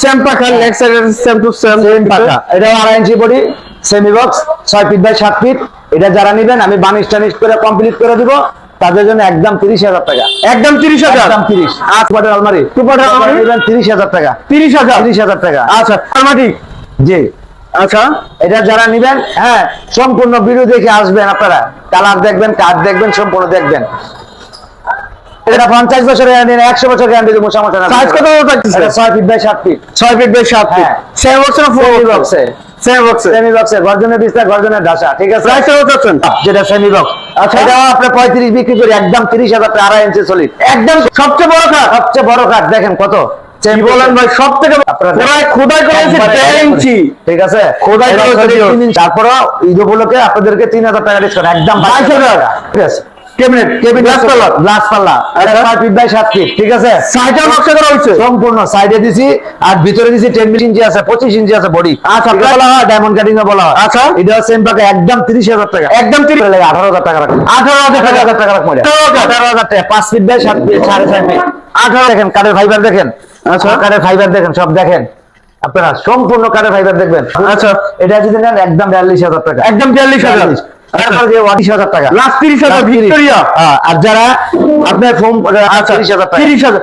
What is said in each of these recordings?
Same পাখা leg side same to same same পাকা এটা আড়াই ইঞ্চি বডি সেমি বক্স ছয় ফিট বাই সাত ফিট এটা যারা নেবেন আমি বানিশ টানিশ করে কমপ্লিট করে দিব। তাদের জন্য একদম তিরিশ হাজার টাকা। একদম তিরিশ হাজার? একদম তিরিশ। আট পাটের আলমারি। টু পাটের আলমারি? নেবেন তিরিশ হাজার টাকা। তিরিশ হাজার? তিরিশ হাজার টাকা। আচ্ছা জি। আচ্ছা। এটা যারা নিবেন হ্যাঁ সম্পূর্ণ ভিডিও দেখে আসবেন আপনারা। কালার দেখবেন কাঠ দেখবেন সম্পূর্ণ দেখবেন। এটা পঞ্চাশ বছর গ্যারান্টি না একশো বছর গ্যারান্টি দেবো সমস্যা না সাইজ কত থাকতেছে? এটা ছয় ফিট বাই সাত ফিট ছয় ফিট বাই সাত ফিট। সেম বক্স না সেমি বক্সে সেম বক্সে সেমি বক্সে গর্জনের বিস্তার গর্জনের ঢাসা ঠিক আছে? প্রাইস কত চাচ্ছেন? যেটা সেমি বক্স আচ্ছা। এটাও আপনি পঁয়ত্রিশ বিক্রি করি একদম তিরিশ হাজার টাকা আড়াই ইঞ্চি সলিড একদম সবচেয়ে বড় খাট? সবচেয়ে বড় কাঠ দেখেন কত। কি বলেন ভাই সব থেকে খোদাই দেড় ইঞ্চি। ঠিক আছে? খোদাই এটা। তারপরে ঈদ উপলক্ষে আপনাদেরকে তিন হাজার টাকা ডিসকাউন্ট একদম বাইশ হাজার। ঠিক আছে? ঠিক আছে? টাকা। দেখেন কাঠের ফাইবার দেখেন। কাঠের ফাইবার দেখেন সব দেখেন। আপনারা সম্পূর্ণ কাঠের ফাইবার দেখবেন। আচ্ছা। এটা যদি নেন একদম 42000 টাকা। একদম 42000 আর যারা আপনার ফোন তিরিশ হাজার টাকা। তিরিশ হাজার।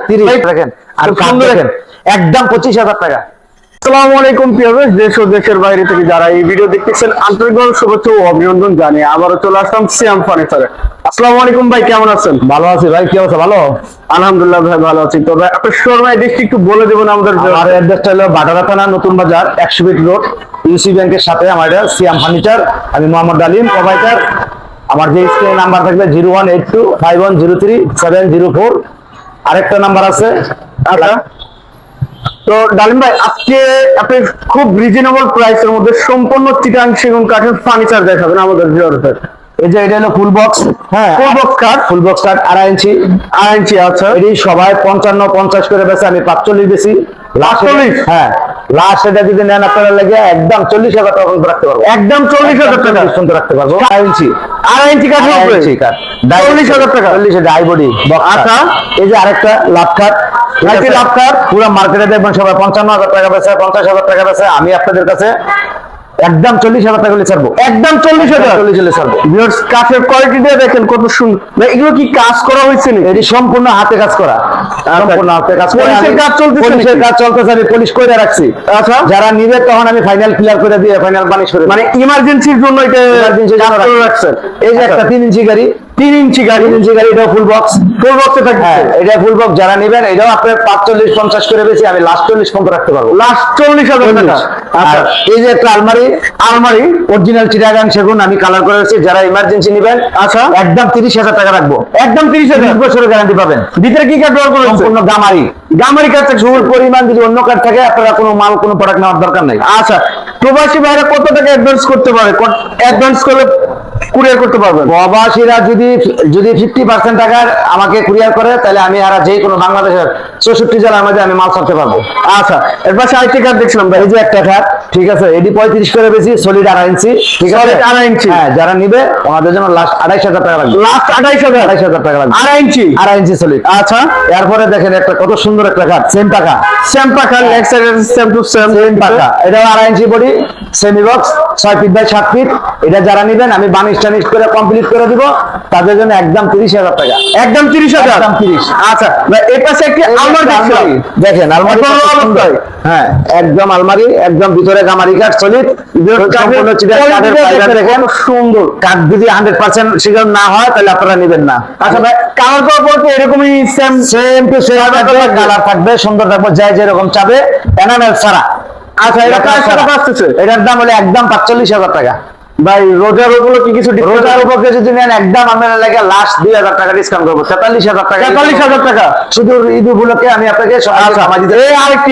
আর দেখেন একদম পঁচিশ হাজার টাকা। আসসালামু আলাইকুম দেশ ও দেশের বাইরে থেকে যারা এই ভিডিও দেখতেছেন আন্তরিকভাবে শুভেচ্ছা ও অভিনন্দন জানিয়ে আবারও চলে আসলাম সিয়াম ফার্নিচারে। আসসালামু আলাইকুম ভাই কেমন আছেন? ভালো আছে ভাই কি অবস্থা ভালো? আলহামদুলিল্লাহ ভাই ভালো আছি। তো ভাই আপনার শোরুম অ্যাড্রেসটি একটু বলে দেবেন আমাদের আমার অ্যাড্রেসটা হলো বাটারা থানা নতুন বাজার একশো ফিট রোড ইউসি ব্যাংকের সাথে আমার এটা সিয়াম ফার্নিচার। আমি মোহাম্মদ আলিম প্রোভাইডার আমার যে স্ক্রিনে নাম্বার থাকবে zero one eight two five one zero three seven zero four. আরেকটা নাম্বার আছে। আচ্ছা। তো ডালিম ভাই আজকে আপনি খুব রিজনেবল প্রাইসের মধ্যে সম্পূর্ণ চিটাং সেগুন কাঠের ফার্নিচার দেখাবেন আমাদের ভিউয়ারদের এই যে এটা হলো ফুল বক্স হ্যাঁ ফুল বক্স কাঠ ফুল বক্স কাঠ আড়াই ইঞ্চি আড়াই ইঞ্চি আচ্ছা। এটি সবাই পঞ্চান্ন পঞ্চাশ করে বেছে আমি পাঁচচল্লিশ বেশি লাস্ট 45? হ্যাঁ। লাস্ট এটা যদি নেন আপনারা লাগে একদম চল্লিশ হাজার টাকা পর্যন্ত রাখতে পারব। একদম চল্লিশ হাজার টাকা। পর্যন্ত রাখতে পারব। আড়াই ইঞ্চি। আড়াই ইঞ্চি কাঠের উপরে চল্লিশ হাজার টাকা। চল্লিশ হাজার আইবডি আচ্ছা। এই যে আরেকটা লাভ কাঠ। লাভ কাঠ? পুরো মার্কেটে দেখবেন সবাই পঞ্চান্ন হাজার টাকা বেছে পঞ্চাশ হাজার টাকা বেছে আমি আপনাদের কাছে একদম চল্লিশ হাজার টাকা ছাড়বো। একদম চল্লিশ হাজার? চল্লিশ হলে ছাড়বো। ভিউয়ার্স কাঠের কোয়ালিটিটা দেখেন কত সুন্দর এগুলো কি কাজ করা হয়েছে নি এটি সম্পূর্ণ হাতে কাজ করা। সম্পূর্ণ হাতে কাজ করা। পুলিশের কাজ চলতেছে পুলিশের? কাজ চলতেছে আমি পুলিশ করে রাখছি। আচ্ছা। যারা নিবে তখন আমি ফাইনাল ক্লিয়ার করে দিয়ে ফাইনাল বানিশ করে মানে ইমার্জেন্সির জন্য এটা জন্য রাখছেন। এই যে একটা তিন ইঞ্চি গাড়ি তিন ইঞ্চি গাড়ি তিন ইঞ্চি গাড়ি এটাও ফুল বক্স ফুল বক্সে থাকছে? হ্যাঁ এটা ফুল বক্স যারা নেবেন এটাও আপনার পাঁচচল্লিশ পঞ্চাশ করে বেশি আমি লাস্ট চল্লিশ পর্যন্ত রাখতে পারব। লাস্ট চল্লিশ হাজার টাকা। আচ্ছা আচ্ছা। এই যে একটা আলমারি আলমারি? অরিজিনাল চিটাগাং সেগুন আমি কালার করে রাখছি যারা ইমার্জেন্সি নেবেন আচ্ছা। একদম তিরিশ হাজার টাকা রাখব। একদম তিরিশ হাজার? বছরের গ্যারান্টি পাবেন। ভিতরে কি কাঠ ব্যবহার সম্পূর্ণ গামারি। গামারি কাঠ চুর পরিমাণ যদি অন্য কার্ড থাকে আপনারা কোনো মাল কোনো প্রোডাক্ট নেওয়ার দরকার নেই। আচ্ছা। প্রবাসী ভাইরা কত টাকা অ্যাডভান্স করতে পারে? অ্যাডভান্স করলে কুরিয়ার করতে পারবেন? প্রবাসীরা যদি যদি ফিফটি পার্সেন্ট টাকার আমাকে কুরিয়ার করে তাহলে আমি আর যে কোনো বাংলাদেশের চৌষট্টি জেলার মধ্যে আমি মাল ছাড়তে পারব। আচ্ছা এর পাশে আরেকটি কাঠ দেখছিলাম ভাই। এই যে একটা খাট ঠিক আছে এটি পঁয়ত্রিশ করে বেশি সলিড আড়াই ইঞ্চি ঠিক আছে? আড়াই ইঞ্চি। হ্যাঁ যারা নিবে ওনাদের জন্য লাস্ট আড়াইশ হাজার টাকা লাগবে। লাস্ট আঠাইশ হাজার? আড়াইশ হাজার টাকা লাগবে। আড়াই ইঞ্চি? আড়াই ইঞ্চি সলিড আচ্ছা। এরপরে দেখেন একটা কত সুন্দর একটা খাট সেম টাকা সেম পাখা leg side same to same same টাকা এটাও আড়াই ইঞ্চি বডি সেমি বক্স ছয় ফিট বাই সাত ফিট এটা যারা নিবেন আমি বানিশ টানিশ করে কমপ্লিট করে দিব। তাদের জন্য একদম তিরিশ হাজার টাকা। একদম তিরিশ হাজার? একদম 30 আচ্ছা এর পাশে একটি আলমারি দেখছিলাম দেখেন আলমারি সুন্দর। হ্যাঁ একদম আলমারি একদম ভিতরে গামারি কাঠ সলিড সম্পূর্ণ চিটার কাঠের ফাইবার দেখেন সুন্দর। কাঠ যদি হান্ড্রেড পার্সেন্ট সিজন না হয় তাহলে আপনারা নিবেন না। আচ্ছা ভাই কালার করার পর এরকমই same same to same colour থাকবে সুন্দর থাকবে যাই যেরকম চাবে। এনামেল ছাড়া। আচ্ছা এটা এটা আসতেছে এটার দাম হলো একদম পাঁচচল্লিশ হাজার টাকা। ভাই রোজার কি কিছু রোজার উপরে যদি নেন একদম লাগে লাস্ট দুই হাজার টাকা ডিসকাউন্ট করব। তেতাল্লিশ হাজার টাকা তেতাল্লিশ হাজার টাকা? শুধু ঈদ উপলক্ষে আমি আপনাকে আচ্ছা আরেকটি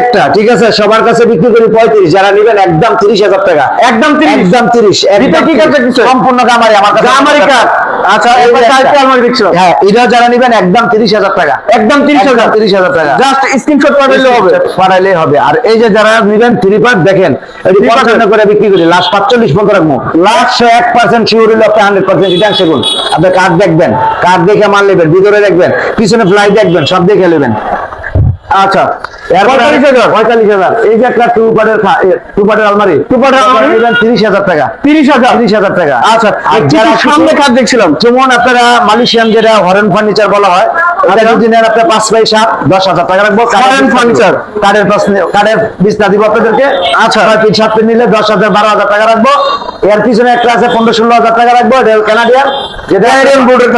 একটা। ঠিক আছে? সবার কাছে বিক্রি করি পঁয়ত্রিশ যারা নিবেন একদম তিরিশ হাজার টাকা। একদম তিরিশ। একদম তিরিশ ভিতরে কি কাঠ রাখছে? সম্পূর্ণ গামারি আমার কাছে গামারি। আচ্ছা। হ্যাঁ এটা যারা নিবেন একদম তিরিশ হাজার টাকা। একদম তিরিশ হাজার। তিরিশ হাজার টাকা। জাস্ট স্ক্রিনশট পাঠালে হবে। পাঠাইলেই হবে। আর এই যে যারা নিবেন থ্রি পার্ট দেখেন এটি Three part পঞ্চান্ন করে বিক্রি করি লাস্ট পাঁচচল্লিশ পর্যন্ত রাখব। লাস্ট এক পার্সেন্ট শিওর হলে আপনি হান্ড্রেড পার্সেন্ট রিটার্ন সেগুন। আপনি কার্ড দেখবেন। কার্ড দেখে মাল নেবেন ভিতরে দেখবেন পিছনে ফ্লাই দেখবেন সব দেখে নেবেন। আচ্ছা পঁয়তাল্লিশ হাজার। পঁয়তাল্লিশ হাজার। এই যে একটা টু পার্টের টু পার্টের আলমারি। টু পার্টের আলমারি? তিরিশ হাজার টাকা। তিরিশ হাজার। তিরিশ হাজার টাকা। আচ্ছা আর যারা সামনে খাট দেখছিলাম। যেমন আপনারা মালয়েশিয়ান যেটা হরেন ফার্নিচার বলা হয় ওটা যদি নেন আপনার পাঁচ বাই সাত দশ হাজার টাকা রাখব। হরেন furniture। কাঠের প্রশ্ন বিছনা দিব আপনাদেরকে। আচ্ছা। ছয় সাত নিলে দশ হাজার বারো হাজার টাকা রাখব। এর পিছনে একটা আছে পনেরো ষোলো হাজার টাকা রাখব। এটা কানাডিয়ান যেটা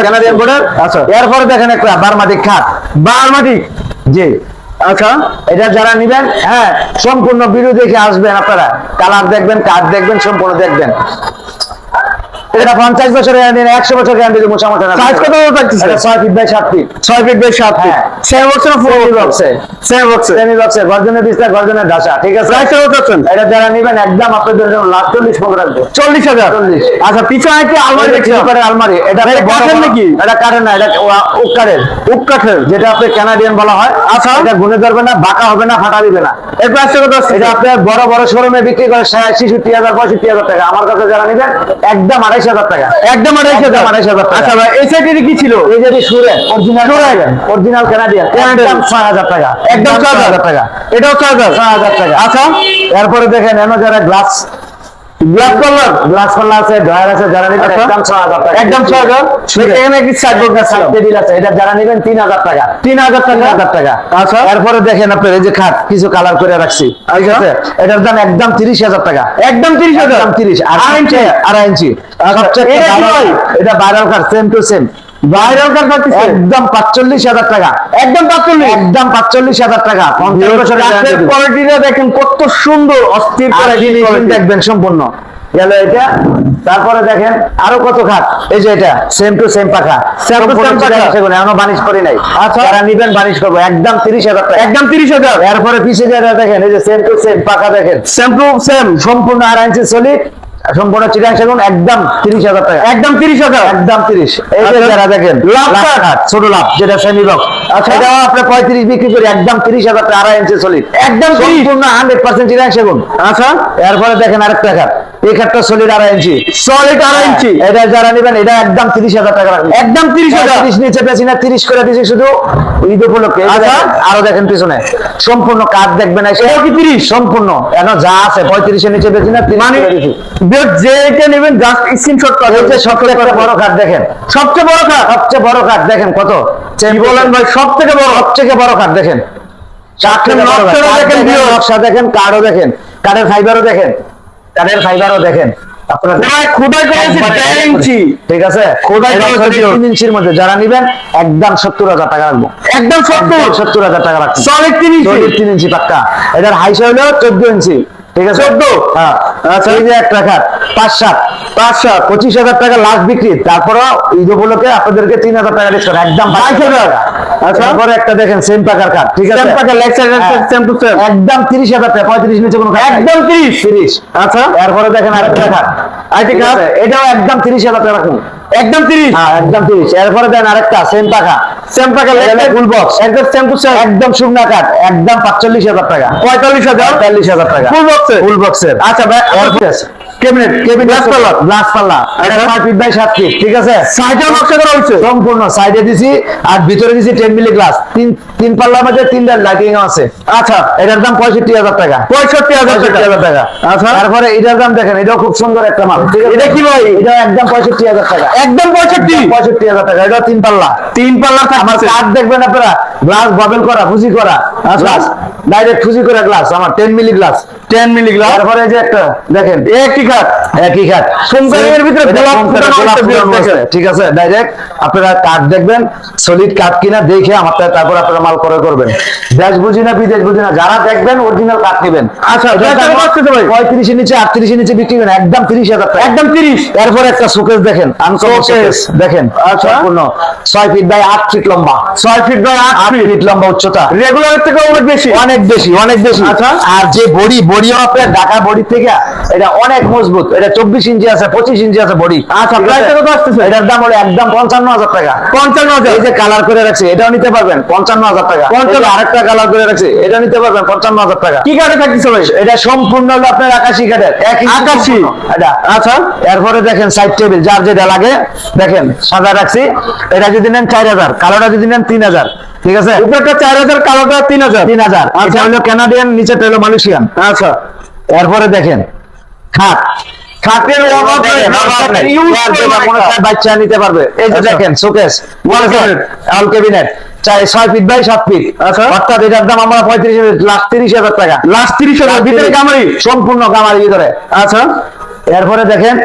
কানাডিয়ান বোর্ডের আচ্ছা। এরপরে দেখেন একটা বারমাটিক খাট। বারমাটিক? জি। আচ্ছা এটা যারা নিবেন হ্যাঁ সম্পূর্ণ দেখে আসবেন আপনারা। কালার দেখবেন কাঠ দেখবেন, সম্পূর্ণ দেখবেন। এটা পঞ্চাশ বছর গ্যারান্টি গ্যারান্টি সমস্যা না সাইজ কত থাকতেছে এটা ছয় feet by feet feet by feet. Same box না বক্সে এ। সেম বক্সে সেমি বক্সের গর্জনের বিস্তার গর্জনের ঢাসা ঠিক আছে? প্রাইস কত চাচ্ছেন? এটা যারা নিবেন একদম আপনাদের জন্য লাখ রাখব। আচ্ছা পিছনে আলমারি দেখছি। আলমারি। এটা কাঠের নাকি? এটা কাঠের না এটা উক কাঠের। যেটা আপনি কানাডিয়ান বলা হয়। আচ্ছা। এটা গুনে ধরবে না বাঁকা হবে না ফাটা দিবে না। এর প্রাইস কত আছে এটা আপনার বড় বড় শোরুমে বিক্রি করে ছেষট্টি হাজার পঁয়ষট্টি হাজার টাকা। আমার কাছে যারা নিবেন একদম আড়াইশ হাজার টাকা। একদম আড়াইশ হাজার। আড়াইশ হাজার আচ্ছা ভাই এই সাইডের কি ছিল? এই যে সুরে অরিজিনাল। অরিজিনাল কানাডিয়ান একদম ছয় হাজার টাকা। একদম ছয় হাজার। টাকা। এটাও ছয় হাজার। ছয় হাজার টাকা। আচ্ছা এরপরে দেখেন এমন যারা গ্লাস ব্ল্যাক কালার গ্লাস পাল্লা আছে ড্রয়ার আছে যারা নিবেন আচ্ছা। একদম ছয় হাজার টাকা। একদম ছয় হাজার? সুরে। এখানে কি সাইড বক্স আছে? টেবিল আছে এটা যারা নিবেন তিন হাজার টাকা। তিন হাজার তিন টাকা হাজার টাকা। আচ্ছা। এরপরে দেখেন আপনার এই যে খাট কিছু কালার করে রাখছি। ঠিক আচ্ছা। আছে? এটার দাম একদম তিরিশ হাজার টাকা। একদম তিরিশ হাজার? একদম তিরিশ আর আড়াই ইঞ্চি আড়াই ইঞ্চি। সবচেয়ে এটা viral same to same viral কার থাকতেছে একদম পাঁচচল্লিশ হাজার টাকা। একদম পাঁচচল্লিশ? একদম পাঁচচল্লিশ হাজার টাকা। পঞ্চাশ বছরের কোয়ালিটিটা দেখেন কত সুন্দর অস্থির আর quality finishing quality। দেখবেন সম্পূর্ণ। গেল এটা। তারপরে দেখেন আরও কত খাট এই যে এটা সেম টু সেম পাখা। সেগুলো এখনও বানিশ করি নাই। আচ্ছা। যারা নিবেন বানিশ করব। একদম তিরিশ হাজার টাকা। একদম তিরিশ হাজার। এরপরে পিছিয়ে দেখেন এই যে সেম টু সেম পাখা দেখেন। শ্যাম্পু সেম সম্পূর্ণ আড়াই ইঞ্চি সলিড সম্পূর্ণ চিরাং সেগুন একদম তিরিশ হাজার টাকা। একদম তিরিশ হাজার? একদম তিরিশ। এই যে আচ্ছা। যারা দেখেন লাভ ছোট লাভ যেটা সেমি বক্স আচ্ছা। এটাও আপনি পঁয়ত্রিশ বিক্রি করি একদম তিরিশ হাজার টাকা আড়াই ইঞ্চি সলিড একদম সম্পূর্ণ হান্ড্রেড পার্সেন্ট চিরাং সেগুন। আচ্ছা। এরপরে দেখেন আরেকটা এই খাটটা সলিড আড়াই ইঞ্চি। সলিড আড়াই ইঞ্চি। এটা যারা নেবেন এটা একদম তিরিশ হাজার টাকা রাখবেন। একদম তিরিশ হাজার। তিরিশ নিচে না তিরিশ করে দিয়েছি শুধু ঈদ উপলক্ষে। আচ্ছা। আরও দেখেন পিছনে। সম্পূর্ণ কাঠ দেখবেন কি তিরিশ? সম্পূর্ণ। এখন যা আছে পঁয়ত্রিশের নিচে না মানে করে নেবেন জাস্ট স্ক্রিনশট যে সবচেয়ে বড় খাট দেখেন। সবচেয়ে বড় খাট সবচেয়ে বড় খাট দেখেন কত? কি বলেন ভাই সব থেকে বড় সবচেয়ে বড় সবথেকে কাঠ। দেখেন। নকশা দেখেন কাঠও দেখেন কাঠের ফাইবারও দেখেন। কাঠের ফাইবারও দেখেন। আপনারা ঠিক আছে? ইঞ্চির মধ্যে যারা নিবেন একদম সত্তর হাজার টাকা রাখব। একদম সত্তর? সত্তর হাজার টাকা রাখব। তিন ইঞ্চি? পাক্কা। এটার হাইসা হলো চোদ্দ ইঞ্চি। ঠিক আছে? 14? হ্যাঁ। আচ্ছা এই যে একটা খাট পাঁচ সাত পাঁচ সাত পঁচিশ হাজার টাকা লাস্ট বিক্রি। তারপরে ঈদ উপলক্ষে আপনাদেরকে তিন হাজার টাকা ডিসকাউন্ট একদম বাইশ হাজার। আচ্ছা। তারপরে একটা দেখেন সেম পাকার খাট ঠিক আছে? Same। একদম তিরিশ হাজার টাকা পঁয়ত্রিশ নিচে কোনো একদম তিরিশ। তিরিশ। আচ্ছা। এরপরে দেখেন আরেকটা খাট আরেকটা খাট? এটাও একদম তিরিশ হাজার টাকা রাখুন। একদম তিরিশ। হ্যাঁ একদম তিরিশ। এরপরে দেন আরেকটা সেম পাকা সেম টাকা ফুল বক্স একদম সেম টু সেম একদম শুকনা কাঠ একদম পাঁচচল্লিশ হাজার টাকা। পঁয়তাল্লিশ হাজার। পঁয়তাল্লিশ হাজার টাকা। ফুল বক্সে ফুল বক্সের আচ্ছা ভাই আছে। গ্লাস পাল্লা। গ্লাস পাল্লা। এটা আচ্ছা। ফিট বাই সাত ফিট ঠিক আছে? সাইডের নকশা করা হয়েছে। সম্পূর্ণ সাইডে দিছি আর ভিতরে দিছি টেন মিলি গ্লাস তিন তিন পাল্লার মধ্যে তিনটা লাইটিং আছে। আচ্ছা। এটার দাম টাকা। টাকা। আচ্ছা। তারপরে এটার দাম দেখেন এটাও খুব সুন্দর একটা মাল। ঠিক আছে। এটা কি ভাই? এটা একদম পঁয়ষট্টি হাজার টাকা। একদম টাকা। এটা তিন পাল্লা। তিন আমার থাকছে দেখবেন আপনারা। গ্লাস বাবেল করা ফুজি করা। ডাইরেক্ট ফুজি করা গ্লাস আমার ten milli glass ten milli glass তারপরে এই যে একটা দেখেন। একটি খাট? একই খাট। সোমকারের ভিতরে গোলাপ ফুটানো গোলাপ একটা ফুটানো বিরাট আছে। ঠিক আছে ডাইরেক্ট আপনারা কাঠ দেখবেন সলিড কাঠ কিনা দেখে আমার তারপর আপনারা মাল ক্রয় করবেন। দেশ বুঝি না বিদেশ বুঝি না যারা দেখবেন অরিজিনাল কাঠ নেবেন। আচ্ছা, এটার দেড় দাম টাকা পাচ্ছে তো ভাই? পঁয়ত্রিশের নিচে আটত্রিশের নিচে বিক্রি করেন একদম তিরিশ হাজার টাকা। একদম তিরিশ? এরপর একটা শোকেস দেখেন আনকমন Showcase। দেখেন আচ্ছা। সম্পূর্ণ। ছয় ফিট বাই আট ফিট লম্বা। ছয় ফিট বাই আট আট ফিট ফিট লম্বা উচ্চতা। রেগুলার থেকে অনেক বেশি? অনেক বেশি অনেক বেশি। আচ্ছা। আর যে বডি বডিও আপনার ঢাকা বডি থেকে এটা অনেক মজবুত। এটা চব্বিশ ইঞ্চি আছে পঁচিশ ইঞ্চি আছে বডি আচ্ছা, টা কত আসতেছে? এটার দাম হলো একদম পঞ্চান্ন হাজার টাকা। পঞ্চান্ন হাজার? এই যে কালার করে রাখছি এটাও নিতে পারবেন পঞ্চান্ন হাজার টাকা। পঞ্চান্ন। আরেকটা কালার করে রাখছি এটা নিতে পারবেন পঞ্চান্ন হাজার টাকা। কি কাঠে থাকতেছে ভাই? এটা সম্পূর্ণ হলো আপনার আকাশি কাঠের এক আকাশি? এটা। আচ্ছা। এরপরে দেখেন সাইড টেবিল যার যেটা লাগে দেখেন সাদা রাখছি। এটা যদি নেন চার হাজার কালোটা যদি নেন তিন হাজার। ঠিক আছে? উপরেটা চার হাজার কালোটা তিন হাজার। তিন হাজার। আচ্ছা। হলো কানাডিয়ান নিচেটা হলো মালয়েশিয়ান আচ্ছা। এরপরে দেখেন খাট। খাটের বাচ্চা নিতে পারবে। এই যে আচ্ছা। দেখেন শোকেস। অল ক্যাবিনেট চাই ছয় ফিট বাই সাত ফিট আচ্ছা। অর্থাৎ এটার দাম আমরা পঁয়ত্রিশ লাখ তিরিশ হাজার টাকা। তিরিশ হাজার ভিতরে সম্পূর্ণ গামারি ভিতরে। আচ্ছা। এরপরে দেখেন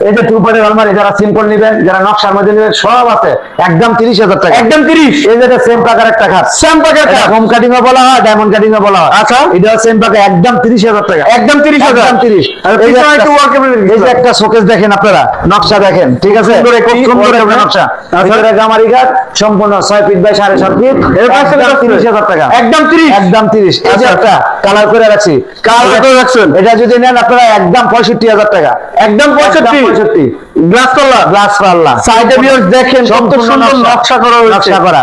এই যে টু আলমারি যারা সিম্পল নেবেন যারা নকশার মধ্যে নেবেন সব আছে। একদম তিরিশ হাজার টাকা। একদম তিরিশ? এই যে সেম একটা খাট। স্যাম প্যাকেট হোম কাটিং ও বলা হয় ডায়মন্ড কাটিং ও বলা হয়। আচ্ছা। এটা সেম একদম তিরিশ হাজার টাকা। একদম তিরিশ হাজার। একদম তিরিশ। এই যে একটা- একটু শোকেস দেখেন আপনারা নকশা দেখেন ঠিক আছে। নকশা। আচ্ছা। গামারি সম্পূর্ণ ছয় ফিট বাই সাড়ে সাত ফিট? তিরিশ হাজার টাকা। একদম তিরিশ? একদম তিরিশ। এই যে আচ্ছা। একটা কালার করে রাখছি। Colour করে রাখছেন? এটা যদি নেন আপনারা একদম পঁয়ষট্টি হাজার টাকা। একদম পঁয়ষট্টি? গ্লাস গ্লাস সাইডে ভিউয়ার্স দেখেন কত সুন্দর নকশা। করা হয়েছে। নকশা করা।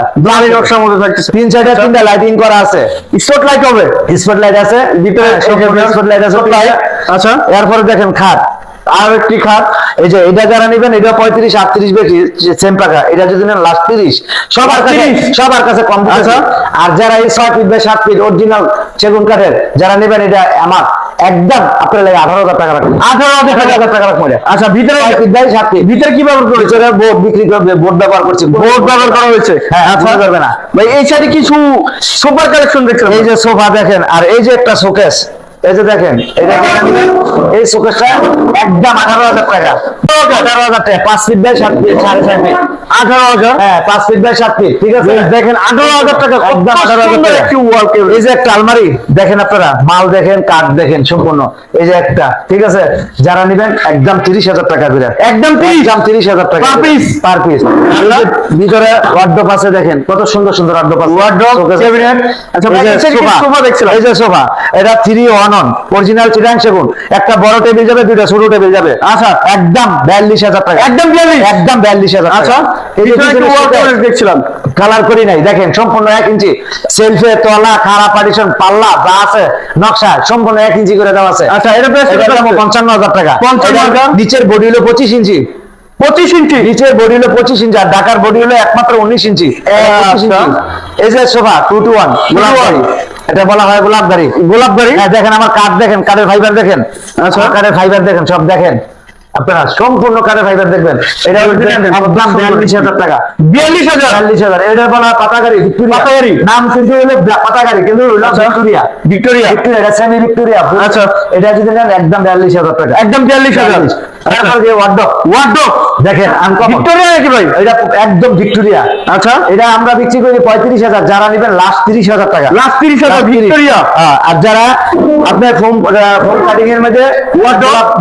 নকশার মধ্যে থাকতেছে। তিন সাইডে তিনটা লাইটিং করা আছে। স্পট লাইট হবে? স্পট লাইট আছে। ভিতরে স্পট লাইট আছে। আচ্ছা। এরপরে দেখেন খাট। আর একটি খাট। এই যে এটা যারা নেবেন এটা পঁয়ত্রিশ আটত্রিশ বেশি সেম টাকা। এটা যদি নেন লাস্ট তিরিশ। সবার কাছে সবার কাছে কম আচ্ছা। আর যারা এই ছয় ফিট বাই সাত ফিট অরিজিনাল সেগুন কাঠের যারা নেবেন এটা আমার। একদম আপনার লাগে আঠারো হাজার টাকা রাখবেন আঠারো হাজার টাকা হাজার টাকা রাখব আচ্ছা ভিতরে ফিট ভিতরে কি ব্যবহার করেছে বোর্ড বিক্রি করবে বোর্ড ব্যবহার করছে। বোর্ড ব্যবহার করা হয়েছে? হ্যাঁ আপনার করবে না। ভাই এই সাইডে কিছু সোফার কালেকশন দেখছেন এই যে সোফা দেখেন আর এই যে একটা শোকেস। এই যে দেখেন এই শোকেসটা একদম আঠারো হাজার টাকা। আঠারো হাজার টাকা পাঁচ ফিট বাই সাত ফিট সাড়ে ফিট আঠারো হাজার? হ্যাঁ পাঁচ ফিট বাই সাত ফিট ঠিক আছে? দেখেন আঠারো হাজার টাকা একদম আঠারো হাজার টাকা। এই যে একটা আলমারি দেখেন আপনারা মাল দেখেন কাঠ দেখেন সম্পূর্ণ। এই যে একটা ঠিক আছে? যারা নিবেন একদম তিরিশ হাজার টাকা করে। একদম 30? একদম তিরিশ হাজার টাকা Per piece? পার পিস ভিতরে ওয়ার্ড্রপ আছে দেখেন কত সুন্দর সুন্দর ওয়ার্ড্রপ আছে। আচ্ছা, sofa দেখছিলাম? এই যে সোফা এটা three one on original Chittagong সেগুন। একটা বড় টেবিল যাবে দুইটা ছোট টেবিল যাবে। আচ্ছা একদম বিয়াল্লিশ হাজার টাকা। একদম বিয়াল্লিশ? একদম বিয়াল্লিশ হাজার। আচ্ছা দেখছিলাম। কালার করি নাই। দেখেন সম্পূর্ণ এক ইঞ্চি সেলফে তলা খাড়া পার্টিশন পাল্লা যা আছে নকশা সম্পূর্ণ এক ইঞ্চি করে দেওয়া আছে। আচ্ছা এটা প্রাইস পঞ্চান্ন হাজার টাকা। 55 এটার হাজার? নিচের বডি হলো পঁচিশ ইঞ্চি পঁচিশ ইঞ্চি নিচের বডি হলো পঁচিশ ইঞ্চি আর ঢাকার বডি হলো একমাত্র উনিশ ইঞ্চি আচ্ছা। এই যে সোফা টু টু ওয়ান এটা বলা হয় গোলাপদারি গোলাপবাড়ি হ্যাঁ দেখেন আমার কাঠ দেখেন কাঠের ফাইবার দেখেন। আচ্ছা। কাঠের ফাইবার দেখেন সব দেখেন। আপনারা সম্পূর্ণ কাঠের ফাইবার দেখবেন। এটা একদম বিয়াল্লিশ হাজার টাকা। বিয়াল্লিশ হাজার? বিয়াল্লিশ হাজার এটা বলা হয় পাতাগাড়ি পাতাগাড়ি? নাম কিন্তু হলো পাতাগাড়ি কিন্তু আচ্ছা। ভিক্টোরিয়া। ভিক্টোরিয়া? ভিক্টোরিয়া এটা সেমি ভিক্টোরিয়া আচ্ছা। এটা যদি নেন একদম বিয়াল্লিশ হাজার টাকা। একদম বিয়াল্লিশ হাজার। ওয়ার্ডব ওয়ার্ড্রপ দেখেন ভিক্টোরিয়া নাকি ভাই? এটা একদম ভিক্টোরিয়া। আচ্ছা। এটা আমরা বিক্রি করি পঁয়ত্রিশ হাজার যারা নেবেন লাস্ট তিরিশ হাজার টাকা। লাস্ট তিরিশ হাজার ভিক্টোরিয়া। হ্যাঁ, আর যারা আপনার ফোম ফোম কাটিং এর মধ্যে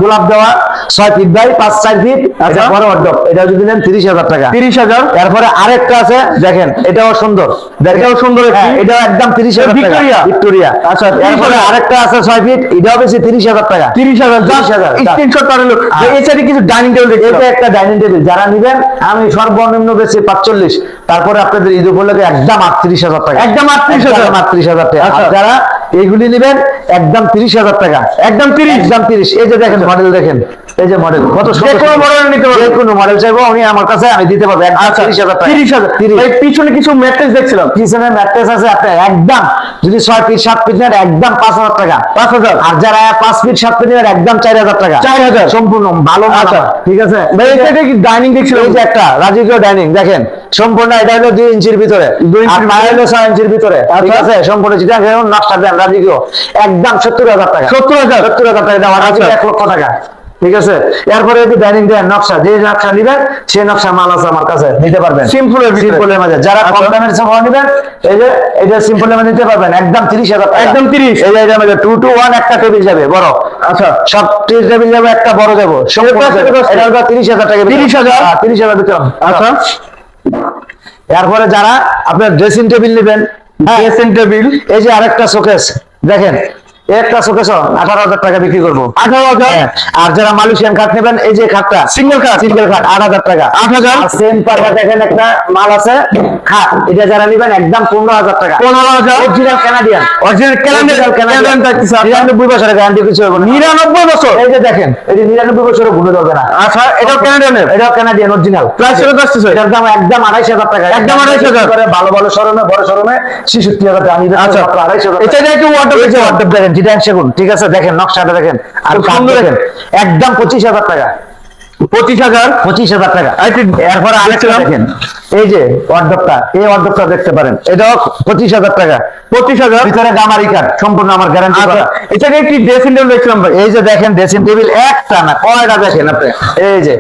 গোলাপ দেওয়া ছয় ফিট বাই পাঁচ চার ফিট আচ্ছা। বড় অর্ডব এটা যদি নেন তিরিশ হাজার টাকা। তিরিশ হাজার। তারপরে আরেকটা আছে দেখেন এটাও সুন্দর। এটাও সুন্দর। হ্যাঁ, এটাও একদম তিরিশ হাজার ভিক্টোরিয়া? ভিক্টোরিয়া। আচ্ছা, তারপরে আরেকটা আছে ছয় ফিট এটাও বেশি তিরিশ হাজার টাকা। তিরিশ হাজার 30,000 স্ক্রিনশট পাঠালো। সাইডে কিছু ডাইনিং টেবিল এটা একটা ডাইনিং টেবিল যারা নিবেন আমি সর্বনিম্ন বেশি পাঁচচল্লিশ তারপরে আপনাদের ঈদ উপলক্ষে একদম আটত্রিশ হাজার টাকা। একদম আটত্রিশ হাজার। আটত্রিশ হাজার টাকা। আচ্ছা। যারা এইগুলি নিবেন একদম তিরিশ হাজার টাকা। একদম তিরিশ? একদম তিরিশ। এই যে দেখেন মডেল দেখেন। এই যে মডেল কত সুন্দর সুন্দর। নিতে পারবেন। যে কোনো মডেল চাইব উনি আমার কাছে আমি দিতে পারব তিরিশ হাজার টাকা। তিরিশ হাজার। তিরিশ। ভাই পিছনে কিছু ম্যাট্রেস দেখছিলাম। পিছনে ম্যাট্রেস আছে আপনার একদম যদি ছয় ফিট সাত ফিট নেন একদম পাঁচ হাজার টাকা। পাঁচ হাজার। আর যারা পাঁচ ফিট সাত ফিট নেন একদম চার হাজার টাকা। 4,000 সম্পূর্ণ ভালো আচ্ছা। ঠিক আছে? ভাই কি ডাইনিং দেখছিলাম। এই যে একটা রাজকীয় ডাইনিং দেখেন। সম্পূর্ণ এটা হলো দুই ইঞ্চির ভিতরে। দুই ইঞ্চির আর হলো ছয় ইঞ্চির ভিতরে। ঠিক আচ্ছা। আছে? সম্পূর্ণ যেটা এখন নকশা দেন রাজকীয়। একদম সত্তর হাজার টাকা। সত্তর হাজার। সত্তর হাজার টাকা দাম আর আচ্ছা। এক লক্ষ টাকা। ঠিক আছে? এরপরে যদি ডাইনিং দেন নকশা যে নকশা নিবেন সেই নকশা মাল আছে আমার কাছে নিতে পারবেন। সিম্পলের সিম্পলের মাঝে। যারা কম আচ্ছা। দামের সোফা নিবেন এই যে এটা সিম্পলের মাঝে নিতে পারবেন একদম তিরিশ হাজার টাকা। একদম 30 এই যে এটার মধ্যে টু টু ওয়ান একটা টেবিল যাবে বড়। আচ্ছা। সব টেবিল যাবে একটা বড় যাব। এটা। এটা হলো তিরিশ হাজার টাকা 30,000? হ্যাঁ, তিরিশ হাজার ভিতরে আচ্ছা। এরপরে যারা আপনার ড্রেসিং টেবিল নেবেন হ্যাঁ, ড্রেসিং টেবিল এই যে আরেকটা শোকেস দেখেন একটা শোকেশন আঠারো হাজার টাকা বিক্রি করব। আঠারো হাজার? হ্যাঁ, আর যারা মালয়েশিয়ান খাট নেবেন এই যে খাটটা সিঙ্গেল খাট? সিঙ্গেল খাট আট হাজার টাকা। আট হাজার? সেম দেখেন একটা মাল আছে খাট এটা যারা নিবেন একদম পনেরো হাজার টাকা। পনেরো হাজার? অরিজিনাল কানাডিয়ান অরিজিনাল থাকতেছে আপনার। নিরানব্বই বছরের গ্যারান্টি কিছু হবে নিরানব্বই বছর? এই যে দেখেন এই যে নিরানব্বই বছরে ভুলে যাবে না। আচ্ছা এটাও ক্যানাডিয়ানের এটাও কানাডিয়ান অরিজিনাল প্রাইস কত আসতেছে? এটার দাম একদম আড়াইশ হাজার টাকা। একদম 28,000 করে ভালো ভালো শোরুমে বড় শোরুমে ছিষট্টি হাজার টাকা। আচ্ছা। আড়াইশ হাজার এটা একটু ওয়াটার এই দেখেন জিডান সেগুন ঠিক আছে? দেখেন নকশাটা দেখেন। আর সুন্দর দেখেন একদম পঁচিশ হাজার টাকা। পঁচিশ হাজার? পঁচিশ হাজার টাকা। এরপরে আরেকটা। দেখেন। এই যে ওয়ার্ডরোবটা এই ওয়ার্ডরোবটা দেখতে পারেন। এটাও পঁচিশ হাজার টাকা। পঁচিশ হাজার? ভিতরে গামারি কাঠ সম্পূর্ণ আমার গ্যারান্টি আচ্ছা এটাকে একটি ড্রেসিং টেবিল দেখছিলাম ভাই। এই যে দেখেন ড্রেসিং টেবিল একটা না কয়টা দেখেন আপনি? এই যে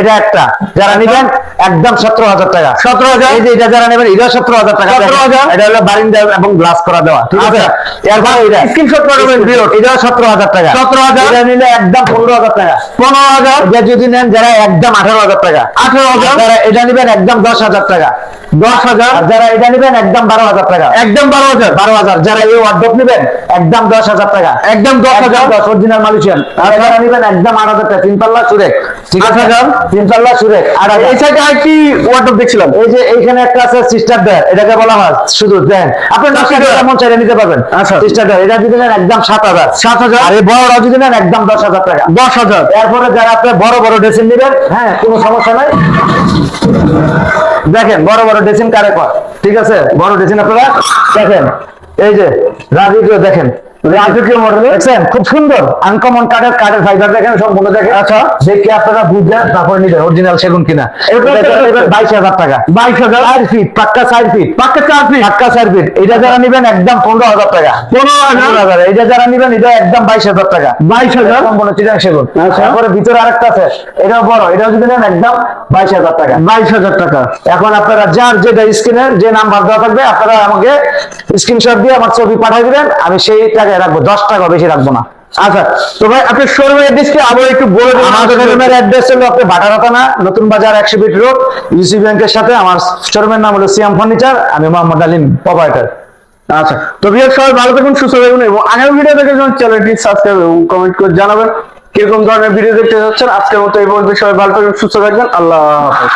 এটা একটা। যারা নিবেন একদম সতেরো হাজার টাকা। সতেরো হাজার? এই যে এটা যারা নেবেন এটা সতেরো হাজার টাকা 17,000 এটা হলো বারিন্দা এবং গ্লাস করা দেওয়া ঠিক আছে? আচ্ছা। এরপরে এটা। স্ক্রিনশট বিরোধ। এটা সতেরো হাজার টাকা। 17,000 এটা নিলে একদম পনেরো হাজার টাকা। পনেরো হাজার? এটা যদি নেন যারা একদম আঠারো হাজার টাকা। আঠারো হাজার? যারা এটা নিবেন একদম দশ হাজার টাকা। দশ হাজার? যারা এটা নিবেন একদম বারো হাজার টাকা। একদম বারো হাজার? বারো হাজার। যারা এই ওয়ার্ডরোব নিবেন একদম দশ হাজার টাকা। একদম দশ হাজার? দশ অরিজিনাল মালয়েশিয়ান। আর যারা নিবেন একদম আট হাজার টাকা। তিন পাল্লা সুরেক ঠিক আট আছে হাজার। তিন পাল্লা সুরেক হাজার এই সাইডে আরেকটি ওয়াটার দেখছিলাম। এই যে এইখানে একটা আছে সিস্টার দেয় এটাকে বলা হয় শুধু দেন। আপনি নকশা Sister দিয়ে চাইলে নিতে পারবেন। আচ্ছা। সিস্টার দেয় এটা যদি নেন একদম সাত হাজার। সাত হাজার? আর এই বড়টা যদি নেন একদম দশ হাজার টাকা। দশ হাজার? এরপরে যারা আপনি বড় বড় ড্রেসিং নেবেন হ্যাঁ কোনো সমস্যা নাই। দেখেন, বড় বড় ড্রেসিং কারে কর ঠিক আছে? বড় ড্রেসিং আপনারা দেখেন। এই যে, রাজীব দেখেন রাজকীয় মডেল দেখছেন? খুব সুন্দর। আনকমন কাঠের কাঠের ফাইবার দেখেন সম্পূর্ণ দেখেন। আচ্ছা। দেখে আপনারা বুঝবেন তারপরে নিবেন অরিজিনাল সেগুন কিনা। বাইশ হাজার টাকা। বাইশ হাজার? চার ফিট পাক্কা চার ফিট পাক্কা চার ফিট পাক্কা চার ফিট এটা যারা নিবেন একদম পনেরো হাজার টাকা। পনেরো হাজার? এটা যারা নিবেন এটা একদম বাইশ হাজার টাকা। বাইশ হাজার? সম্পূর্ণ সেগুন। আচ্ছা। তারপরে ভিতরে আরেকটা আছে। এটাও বড়। এটাও যদি নেন একদম বাইশ হাজার টাকা। বাইশ হাজার টাকা। এখন আপনারা যার যেটা স্ক্রিনের যে নাম্বার দেওয়া থাকবে আপনারা আমাকে স্ক্রিনশট দিয়ে আমার ছবি পাঠিয়ে দিবেন। আমি সেই টাকায় রাখব দশ টাকা বেশি রাখব না। আচ্ছা তো ভাই আপনার শোরুমের অ্যাড্রেসটি আবার একটু বলে দেবেন আমাদের শোরুমের অ্যাড্রেস হলো আপনি ভাটারাতানা নতুন বাজার একশো ফিট রোড ইউসি ব্যাংকের সাথে। আমার শোরুমের নাম হলো সিয়াম ফার্নিচার আমি মোহাম্মদ আলিম প্রোভাইডার আচ্ছা তো বিয়ার সবাই ভালো থাকুন সুস্থ থাকুন এবং আগামী ভিডিও দেখে যখন চ্যানেলটি সাবস্ক্রাইব এবং কমেন্ট করে জানাবেন। কীরকম ধরনের ভিডিও দেখতে যাচ্ছেন আজকের মতো এই পর্যন্ত সবাই ভালো থাকুন সুস্থ থাকবেন। আল্লাহ হাফেজ।